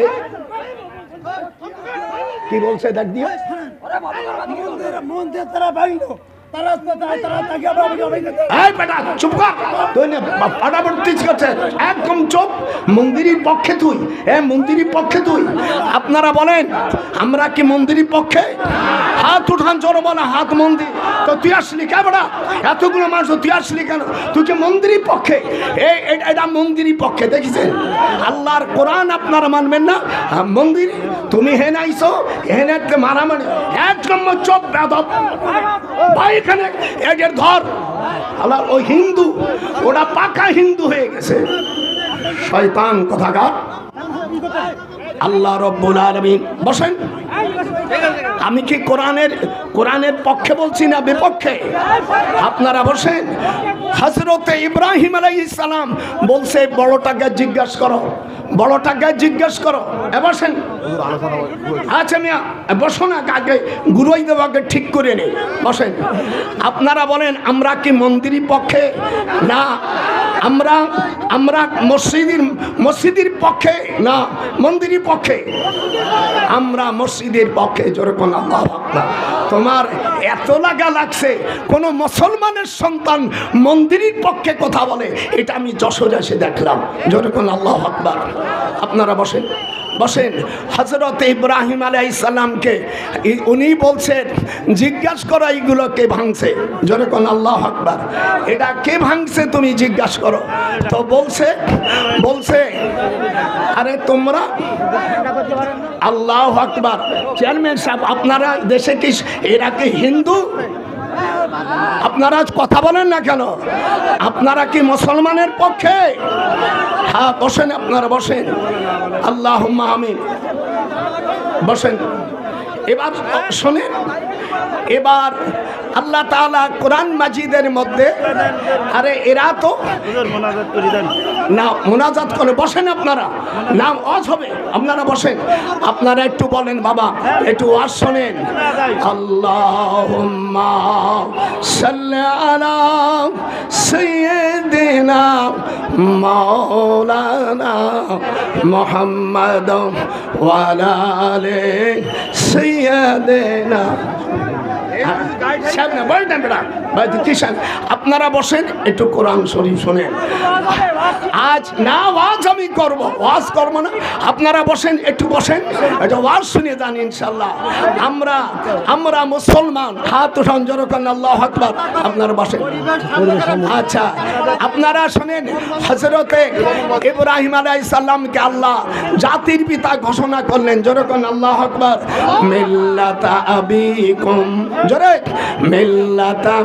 এই কি বলছে দেখ দিয়ে। মন্দির তারা ভাঙলো তুই। একদম আপনারা বলেন, আমরা কি মন্দিরের পক্ষে? হাত উঠান বলা, হাত মন্দির। তো তুই আসলি এতগুলো মানুষ তুই আসলি কেন? তুই কি মন্দিরের পক্ষে? এটা মন্দিরের পক্ষে, দেখেছেন? আল্লাহর কোরআন আপনারা মানবেন না? মন্দির, তুমি হেন আইসো হেন মারামারি। এক নম্বর চোখ বেদব। ভাই এখানে এদের ধর। আল্লাহ ওই হিন্দু ওটা পাকা হিন্দু হয়ে গেছে। শয়তান কথাকার। আল্লাহ রব্বুল আলামিন। বসেন। আমি কি কোরআনের কোরআনের পক্ষে বলছি না বিপক্ষে? আপনারা বসেন। হজরতে ইব্রাহিম আলাইহিস সালাম বলছে, বড়টাকে জিজ্ঞাস করো। বড়টাকে জিজ্ঞাস করো। এ বসেন। আচ্ছা মিয়া বসো না আগে গুরুই দেবাকে ঠিক করে নেই বসেন। আপনারা বলেন, আমরা কি মন্দিরের পক্ষে? না। আমরা আমরা মসজিদের মসজিদের পক্ষে? না। মন্দিরের পক্ষে। আমরা মসজিদের পক্ষে যেরকম আল্লাহ। তোমার এত লাগা লাগছে, কোন মুসলমানের সন্তান মন্দিরের পক্ষে কথা বলে, এটা আমি যশোর এসে দেখলাম। যেরকম আল্লাহ আপনারা বসেন। বসেন। হজরত ইব্রাহিম আলাই সালামকে উনি বলছেন, জিজ্ঞাসা করো এইগুলো কে ভাঙছে? যেরকম আল্লাহ আকবার। এটা কে ভাঙছে তুমি জিজ্ঞাসা করো? তো বলছে বলছে, আরে তোমরা আল্লাহ আকবার। চেয়ারম্যান সাহেব, আপনারা দেশে কি, এরা কি হিন্দু? আপনারা কথা বলেন না কেন? আপনারা কি মুসলমানের পক্ষে? বসেন আপনারা বসেন। আল্লাহ আমিন। বসেন। এবার শোনেন এবার আল্লাহ তাআলা কোরআন মাজিদের মধ্যে আরে এরা তো না মোনাজাত করে বসেন আপনারা। নাম অজ হবে আপনারা বসেন। আপনারা একটু বলেন বাবা একটু ওয়াজ শোনেন। আল্লাহুম্মা সাল্লি আলা সাইয়্যিদিনা মাওলানা মুহাম্মদ ওয়া আলা আলি সাইয়্যিদিনা আপনারা বসেন, একটু কোরআন শরীফ শোনেন। আজ না, ওয়াজ আমি করব। ওয়াজ করব না। আপনারা বসেন, একটু বসেন। এটা ওয়াজ শুনে যান ইনশাল্লাহ আমরা আমরা মুসলমান। হাত আল্লাহ আকবার। আপনারা বসেন। আচ্ছা আপনারা শোনেন হজরতে ইব্রাহিম আলাই সাল্লামকে আল্লাহ জাতির পিতা ঘোষণা করলেন। জনকন আল্লাহ আকবার। মিল্লাতা আবিকুম। জোরে। মিল্লাতা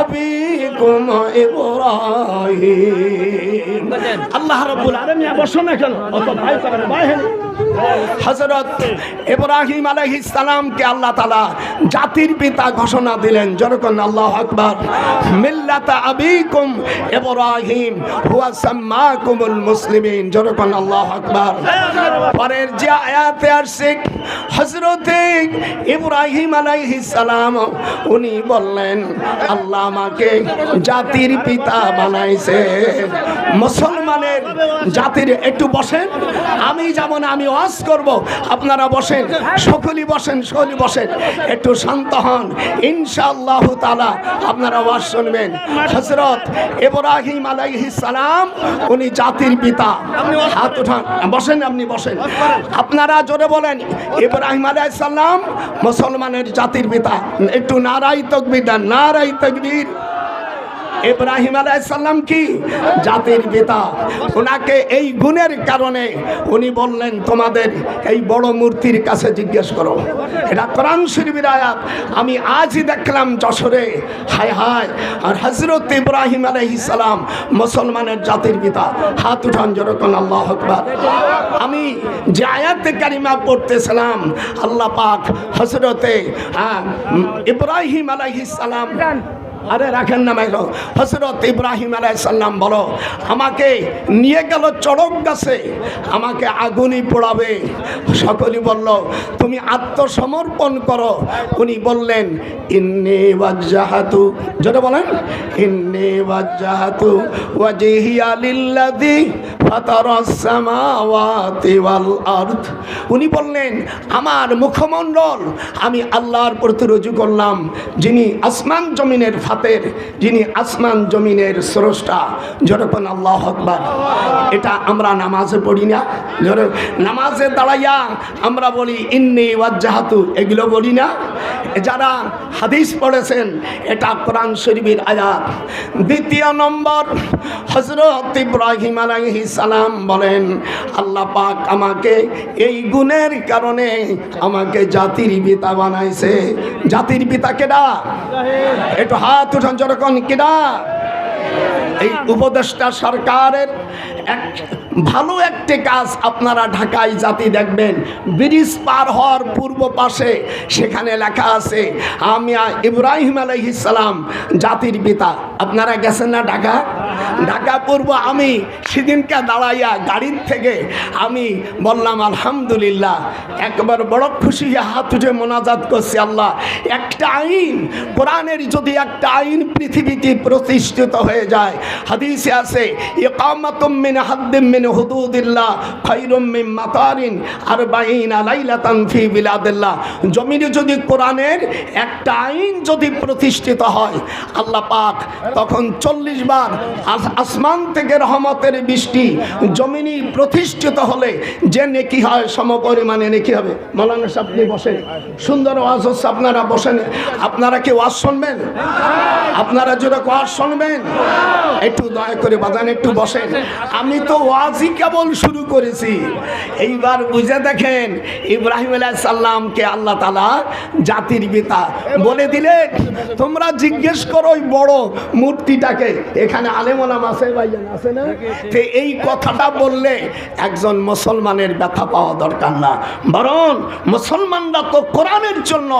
আবিকুম ইব্রাহিম। আল্লাহ রাব্বুল আলামিন বসো না কেন? অত ভাই করে ভাই হেন হযরত ইব্রাহিম আলাইহিস সালামকে আল্লাহ তাআলা জাতির পিতা ঘোষণা দিলেন যখন আল্লাহু আকবার। মিল্লাতা আবিকুম ইব্রাহিম, হুয়া সাম্মাকুমুল মুসলিমিন আল্লাহু আকবার। পরের যে আয়াতে আসছে, হযরতে ইব্রাহিম আলাইহিস সালাম, উনি বললেন, আল্লাহ আমাকে জাতির পিতা বানাইছে। মুসলমানের জাতির, একটু বসেন, আমি যেমন আমি ওয়াজ করব। আপনারা বসেন, সকলেই বসেন সকলেই বসেন। একটু শান্ত হন। ইনশাআল্লাহ তাআলা আপনারা ওয়াজ শুনবেন। হযরত ইব্রাহিম আলাইহিস সালাম, উনি জাতির পিতা। হাত উঠান। বসেন আপনি, বসেন। আপনারা জোরে বলেন, ইব্রাহিম আলাইহিস সালাম মুসলমানের জাতির পিতা। একটু নারাই তকবীর নারাই তকবীর। ইব্রাহিম আলাইসাল্লাম কি জাতির পিতা? ওনাকে এই গুণের কারণে উনি বললেন, তোমাদের এই বড় মূর্তির কাছে জিজ্ঞেস করো। এটা কোরআন শরীফের আয়াত। আমি আজই দেখলাম যশোরে, হায় হায়, আর হজরত ইব্রাহিম আলাইহিসালাম মুসলমানের জাতির পিতা। হাত উঠান যেরকম আল্লাহ আকবার। আমি যে আয়াতে কারিমা পড়তেছিলাম, আল্লাহ পাক হজরতে ইব্রাহিম আলাইহিসালাম আরে রাখেন না মাইল। হজরত ইব্রাহিম আলাইসাল্লাম বলো, আমাকে নিয়ে গেল চড়ক গাছে, আমাকে আগুনই পোড়াবে। সকলেই বলল, তুমি আত্মসমর্পণ করো। উনি বললেন, ইন্নি ওয়াজ্জাহাতু। যেটা বলেন, ইন্নি ওয়াজ্জাহাতু ওয়াজিহিয়া লিল্লাযী উনি বললেন, আমার মুখমণ্ডল আমি আল্লাহর প্রতি রুজু করলাম। যিনি আসমান জমিনের ফাতের, যিনি আসমান জমিনের স্রষ্টা। যেরকম আল্লাহ আকবার। এটা আমরা নামাজে পড়ি না। নামাজে দাঁড়াইয়া আমরা বলি, ইন্নি ওয়াজ্জাহাতু। এগুলো বলি না। যারা হাদিস পড়েছেন, এটা কোরআন শরীফের আয়াত। দ্বিতীয় নম্বর হজরত ইব্রাহিম আলাইহিস সালাম বলেন, আল্লাহ পাক আমাকে এই গুণের কারণে আমাকে জাতির পিতা বানাইছে। জাতির পিতা কেডা? একটু হাত উঠান যখন কেডা? এই উপদেষ্টা সরকারের এক ভালো একটি কাজ আপনারা ঢাকায় জাতি দেখবেন। ব্রিজ পার হওয়ার পূর্ব পাশে সেখানে লেখা আছে আমি ইব্রাহিম আলহিসাম জাতির পিতা। আপনারা গেছেন না ঢাকা? ঢাকা পূর্ব আমি সেদিনকে দাঁড়াইয়া গাড়ির থেকে আমি বললাম, আলহামদুলিল্লাহ, একবার বড় খুশি হাত উঠে মোনাজাত করছি আল্লাহ। একটা আইন, কোরআনের যদি একটা আইন পৃথিবীতে প্রতিষ্ঠিত হয়ে যায়, হাদিসে আছে, ইকামাতুম মাতারিন ফি যদি কোরআনের একটা আইন যদি প্রতিষ্ঠিত হয়, আল্লাহ পাক তখন চল্লিশ বার আসমান থেকে রহমতের বৃষ্টি জমিনি প্রতিষ্ঠিত হলে যে নেকি হয়, সম পরিমাণে নেকি হবে। মৌলানা সাহেব বসেন। সুন্দর ওয়াজ হচ্ছে, আপনারা বসেন। আপনারা কি ওয়াজ শুনবেন? আপনারা যেটা ওয়াজ শুনবেন, একটু দয়া করে বাজান, একটু বসেন। আমি তো ওয়াজই কেবল শুরু করেছি। এইবার বুঝে দেখেন, ইব্রাহিম সাল্লামকে আল্লাহ তালা জাতির পিতা বলে দিলেন, তোমরা জিজ্ঞেস করো ওই বড় মূর্তিটাকে। এখানে আলেমলাম আছে, ভাইজান আছে না? তো এই কথাটা বললে একজন মুসলমানের ব্যথা পাওয়া দরকার না। বরং মুসলমানরা তো কোরআনের জন্য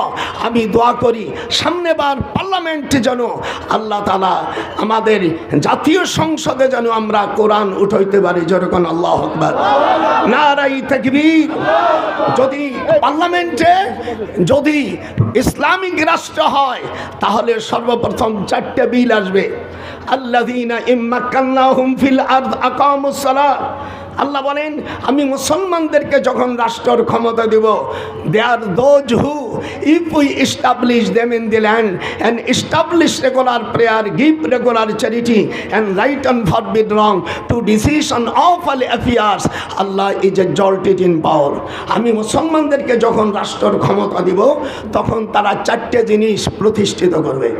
আমি দোয়া করি সামনেবার পার্লামেন্টে যেন আল্লাহ তালা আমাদের জাতীয় সংসদে যেন আমরা কোরআন উঠাইতে পারি যেরকম আল্লাহ আকবার। নারাই তাকবীর। যদি পার্লামেন্টে যদি ইসলামিক রাষ্ট্র হয়, তাহলে সর্বপ্রথম চারটে বিল আসবে। আল্লাযীনা ইম্মাকাল্লাহুম ফিল আরদ আকামুস সালাত। আল্লাহ বলেন, আমি মুসলমানদেরকে যখন রাষ্ট্রের ক্ষমতা দেব they are those who if we establish them in the land and establish regular prayer give regular charity and right and forbid wrong to decision of all affairs Allah is a exalted in power আমি মুসলমানদেরকে যখন রাষ্ট্রের ক্ষমতা দিব, তখন তারা চারটে জিনিস প্রতিষ্ঠিত করবে।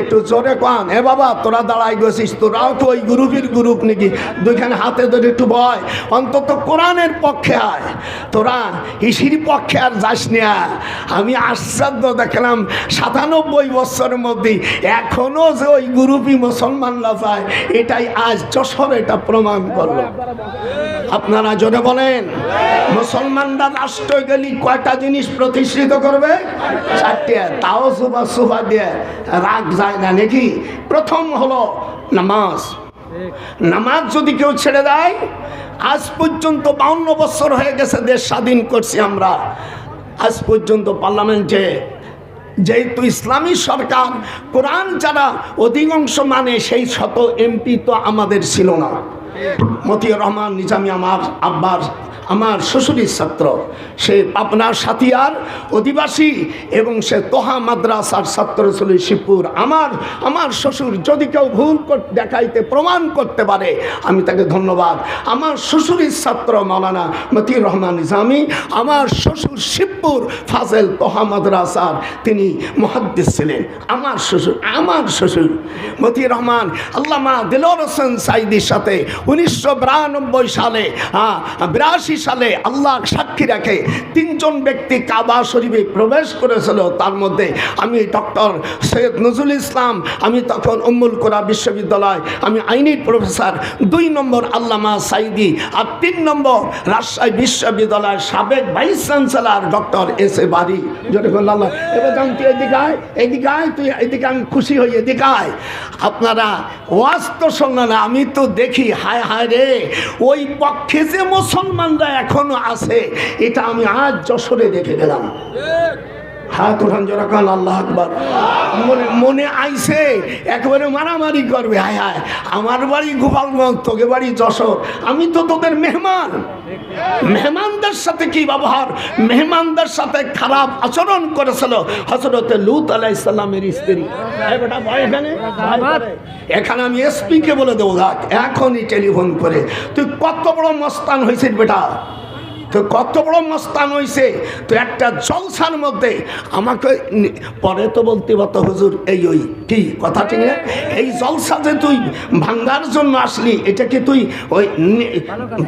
একটু জোরে কান। এ বাবা, তোরা দাঁড়াই গেছিস তোরাও তো ওই গ্রুপের গ্রুপ নাকি? দুইখানে হাতে ধরে একটু ভয় অন্তত কোরআনের পক্ষে আয়। তোরা ইসির পক্ষে আর যাস না। আমি আশ্চর্য দেখলাম, সাতানব্বই বছরের মধ্যে এখনও যে ওই গ্রুপই মুসলমানরা যায়, এটাই আজ যশোর এটা প্রমাণ করল। আপনারা জোরে বলেন, মুসলমানরা রাষ্ট্র গেলি কয়টা জিনিস প্রতিষ্ঠিত করবে? চারটে, তাও সুবা সুবা দিয়ে। রাগ যায় না, নাকি? প্রথম হলো নামাজ। নামাজ যদি কেউ ছেড়ে দেয়, আজ পর্যন্ত বাউন্ন বছর হয়ে গেছে দেশ স্বাধীন করছি আমরা। আজ পর্যন্ত পার্লামেন্টে যেহেতু ইসলামী সরকার, কোরআন যারা অধিকাংশ মানে সেই শত এমপি তো আমাদের ছিল না। মতিউর রহমান, নিজামি আমার আব্বার আমার শ্বশুরির ছাত্র। সে পাবনার সাথিয়ার অধিবাসী এবং সে তোহা মাদ্রাসার ছাত্র ছিল শিবপুর। আমার আমার শ্বশুর যদি কেউ ভুল দেখাইতে প্রমাণ করতে পারে, আমি তাকে ধন্যবাদ। আমার শ্বশুরির ছাত্র মৌলানা মতিউর রহমান নিজামি, আমার শ্বশুর শিবপুর ফাজেল তোহা মাদ্রাসার তিনি মহাদ্দিস ছিলেন। আমার শ্বশুর আমার শ্বশুর মতিউর রহমান আল্লামা দিলর হোসেন সাইদির সাথে উনিশশো বিরানব্বই সালে বিরাশি সালে আল্লাহ সাক্ষী রাখে তিনজন ব্যক্তি কাবা শরীফে প্রবেশ করেছিল, তার মধ্যে আমি ডক্টর সৈয়দ নজরুল ইসলাম, আমি তখন উম্মুল কোরা বিশ্ববিদ্যালয়, আমি আইনি প্রফেসর, দুই নম্বর আল্লামা সাইদি আর তিন নম্বর রাজশাহী বিশ্ববিদ্যালয়ের সাবেক vice chancellor doctor S A জান তুই এদিকে আয় এদিকে আয়, তুই এদিকে আমি খুশি হই, এদিকে আয়। আপনারা ওয়াজ শোনো আমি তো দেখি, হায় হায় রে, ওই পক্ষে যে মুসলমানরা এখনও আছে এটা আমি আজ যশোরে দেখে গেলাম। হাত উঠান জোরাকান আল্লাহ আকবর। মনে আইছে, একেবারে মারামারি করবে, হায় হায়। আমার বাড়ি গোপালগঞ্জ, তোকে বাড়ি যশোর। আমি তো তোদের মেহমান। মেহমানদের সাথে কি ব্যবহার? মেহমানদের সাথে খারাপ আচরণ করেছিল হজরতে লুত আলাহ ইসলামের স্ত্রী। এখানে। এখানে আমি এসপি কে বলে দেবো এখনই টেলিফোন করে। তুই কত বড় মস্তান হয়েছিস বেটা। তো কত বড় মস্তান হয়েছে তো একটা জলসার মধ্যে আমাকে পরে তো বলতে পারতো, হুজুর, এই ওই, কি, কথা ঠিক না? এই জলসা যে তুই ভাঙ্গার জন্য আসলি, এটা কি তুই ওই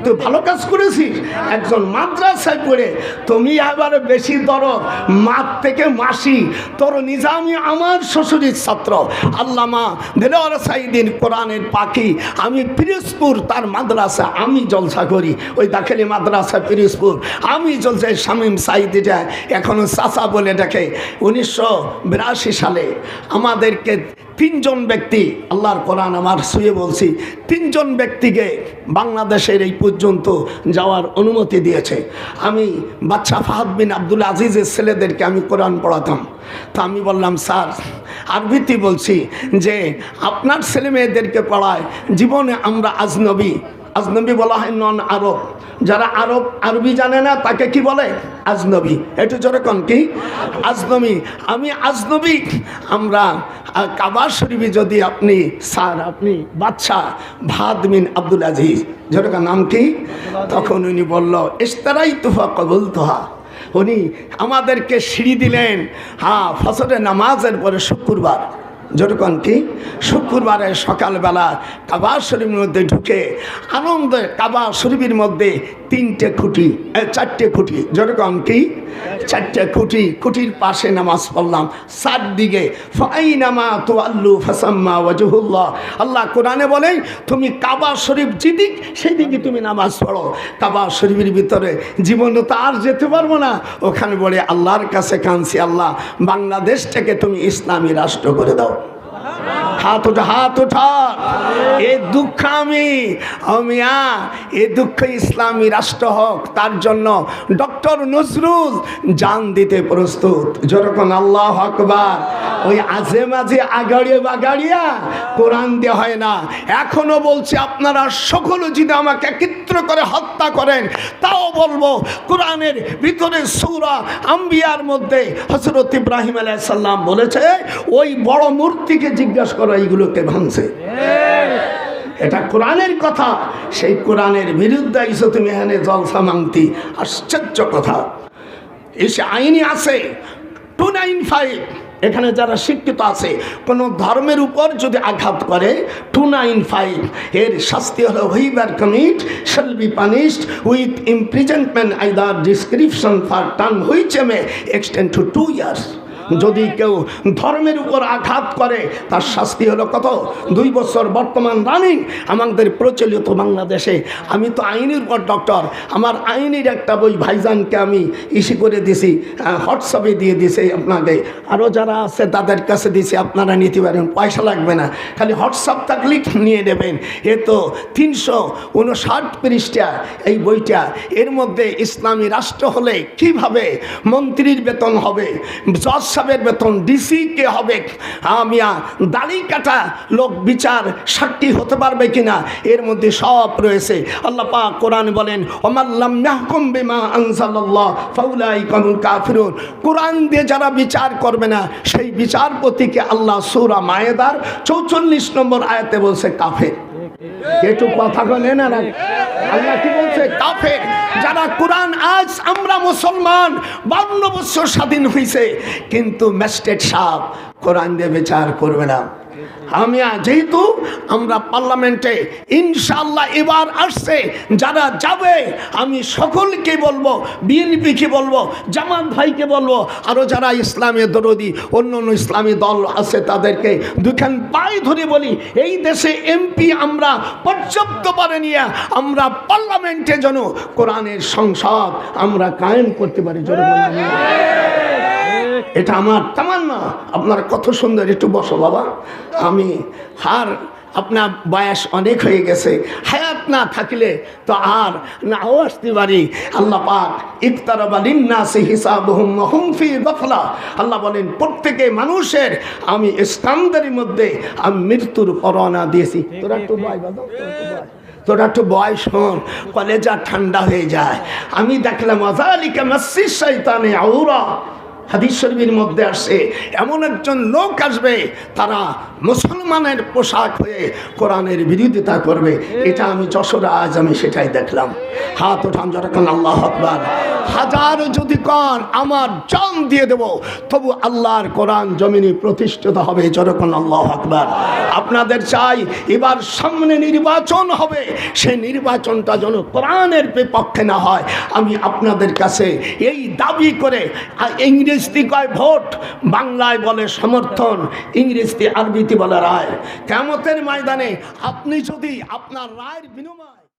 তুই ভালো কাজ করেছিস? একজন মাদ্রাসায় পড়ে, তুমি আবার বেশি দর মাত থেকে মাসি, তোর নিজামি আমার শ্বশুরের ছাত্র। আল্লামা দেলোয়ার সাইদিন কোরআনের পাখি, আমি পিরোজপুর তার মাদ্রাসা, আমি জলসা করি। ওই দাখেলি মাদ্রাসা পিরোজপুর আমি জলসায় শামীম সাইদিটা, এখনও চাচা বলে ডাকে। উনিশশো বিরাশি সালে আমাদেরকে তিনজন ব্যক্তি, আল্লাহর কোরআন আমার শুয়ে বলছি, তিনজন ব্যক্তিকে বাংলাদেশের এই পর্যন্ত যাওয়ার অনুমতি দিয়েছে। আমি বাচ্চা ফাহাদ বিন আব্দুল আজিজের ছেলেদেরকে আমি কোরআন পড়াতাম। তো আমি বললাম, স্যার, আরবিতে বলছি যে, আপনার ছেলে মেয়েদেরকে পড়ায়, জীবনে আমরা আজনবী আজনবী বলা হয় নন আরব। যারা আরব আরবি জানে না তাকে কি বলে? আজনবী। একটু জোরে কন কি? আজনবী। আমি আজনবী। আমরা আহ, কাবা শরীফে যদি আপনি স্যার আপনি বাচ্চা ভাদ বিন আব্দুল আজিজ যেটা নাম কি? তখন উনি বলল ইস্তারাই তুফা কবুল তোহা উনি আমাদেরকে সিঁড়ি দিলেন। হ্যাঁ ফসলের নামাজের পরে শুক্রবার। যেরকম কি শুক্রবারে সকালবেলা কাবা শরীফের মধ্যে ঢুকে আনন্দে কাবা শরীফের মধ্যে তিনটে খুঁটি চারটে খুঁটি যেরকম কি চারটে খুঁটি, খুঁটির পাশে নামাজ পড়লাম। চারদিকে ফাই নামা তো আল্লু ফাসাম্মা আল্লাহ কোরআনে বলেন, তুমি কাবা শরীফ যেদিক, সেদিকে তুমি নামাজ পড়ো। কাবা শরীফের ভিতরে জীবনে তো আর যেতে পারব না। ওখানে বলে, আল্লাহর কাছে কাঁদছি আল্লাহ, বাংলাদেশটাকে তুমি ইসলামী রাষ্ট্র করে দাও। হাত ওঠা হাত ওঠা এ দুঃখ আমি অমিয়া এ দুঃখ ইসলামী রাষ্ট্র হোক, তার জন্য ডক্টর নজরুল জান দিতে প্রস্তুত। যেরকম আল্লাহ আকবার, ওই আজে মাঝে আগাড়িয়ে বাগাড়িয়া কোরআন দেওয়া হয় না। এখনও বলছি, আপনারা সকল যদি আমাকে একত্র করে হত্যা করেন, তাও বলব, কোরআনের ভিতরে সৌরা আম্বিয়ার মধ্যে হজরত ইব্রাহিম আলাইসাল্লাম বলেছে, ওই বড় মূর্তিকে জিজ্ঞাসা করো এইগুলোকে ভাঙছে। এটা কোরআনের কথা। সেই কোরআনের বিরুদ্ধে এসে তুমি এখানে জলসা মাংতি, আশ্চর্য কথা। এসে আইনি আছে, টু নাইন ফাইভ। এখানে যারা শিক্ষিত আছে, কোনো ধর্মের উপর যদি আঘাত করে, টু নাইন ফাইভ। এর শাস্তি হলো whoever commit shall be punished with imprisonment either description for term which may extend to two years যদি কেউ ধর্মের উপর আঘাত করে, তার শাস্তি হলো কত? দুই বছর বর্তমান রানিং আমাদের প্রচলিত বাংলাদেশে। আমি তো আইনের উপর ডক্টর আমার আইনের একটা বই ভাইজানকে আমি ইসি করে দিছি হোয়াটসঅ্যাপে দিয়ে দিছি আপনাকে। আরও যারা আছে, তাদের কাছে দিছি, আপনারা নিতে পারেন, পয়সা লাগবে না। খালি হোয়াটসঅ্যাপ থাকলেই নিয়ে নেবেন। এ তো তিনশো উনষাট পৃষ্ঠা এই বইটা। এর মধ্যে ইসলামী রাষ্ট্র হলে কীভাবে মন্ত্রীর বেতন হবে? জজ সাহেবের বেতন ডিসি কে হবে? আমিয়া দাড়ি কাটা লোক বিচার সাক্ষী হতে পারবে কিনা? এর মধ্যে সব রয়েছে। আল্লাহ পাক কোরআন বলেন ওমাল্লাম নাহকুম বিমা আনসাল্লাহ ফাউলাই কানুল কাফিরুন। কোরআন দিয়ে যারা বিচার করবে না, সেই বিচারপতিকে আল্লাহ সূরা মায়েদার চৌচল্লিশ নম্বর আয়াতে বলছে কাফের। একটু কথা বলে না আল্লাহ কি বলছে? কাফের, যারা কোরআন আজ আমরা মুসলমান, বান্ন বছর স্বাধীন হয়েছে কিন্তু ম্যাস্টেট সাহ কোরআন দিয়ে বিচার করবে না। আমি যেহেতু আমরা পার্লামেন্টে ইনশাল্লাহ এবার আসছে, যারা যাবে, আমি সকলকে বলব, বিএনপিকে বলব, জামাত ভাইকে বলব আরও যারা ইসলামের দরদি, অন্য অন্য ইসলামী দল আছে তাদেরকে দুখান পায়ে ধরে বলি, এই দেশে এমপি আমরা পর্যাপ্ত পারে নিয়ে আমরা পার্লামেন্টে যেন কোরআনের সংসদ আমরা কায়েম করতে পারি, জনগণ। এটা আমার তামান্না। আপনার কত সুন্দর, একটু বসো বাবা। আমি হার, আপনার বয়স অনেক হয়ে গেছে। হায়াত না থাকলে তো আর নাও আসতে পারি। আল্লাহ পাক ইফতারাবালিন না সে হিসাব হুমফি গফলা। আল্লাহ বলেন, প্রত্যেকে মানুষের আমি ইসলামদারির মধ্যে আমি মৃত্যুর পরোয়ানা দিয়েছি। তোরা একটু বয় তোরা একটু বয়স হন কলেজা ঠান্ডা হয়ে যায়। আমি দেখলাম আজালিকা মাসির শৈতানে আউরা। হাদিস শরীফের মধ্যে আসে, এমন একজন লোক আসবে, তারা মুসলমানের পোশাক হয়ে কোরআনের বিরোধিতা করবে। এটা আমি যশোরে, আজ আমি সেটাই দেখলাম। হাত ওঠান যখন আল্লাহ আকবার। হাজার যদি কন, আমার জান দিয়ে দেব। তবু আল্লাহর কোরআন জমিনে প্রতিষ্ঠিত হবে যখন আল্লাহ আকবার। আপনাদের চাই, এবার সামনে নির্বাচন হবে। সেই নির্বাচনটা যেন কোরআনের বিপক্ষে না হয়। আমি আপনাদের কাছে এই দাবি করে আর ইংরেজি কয়, ভোট বাংলায় বলে সমর্থন ইংরেজি আরবিতে বলে রায়। কেমতের ময়দানে আপনি যদি আপনার রায়ের বিনিময়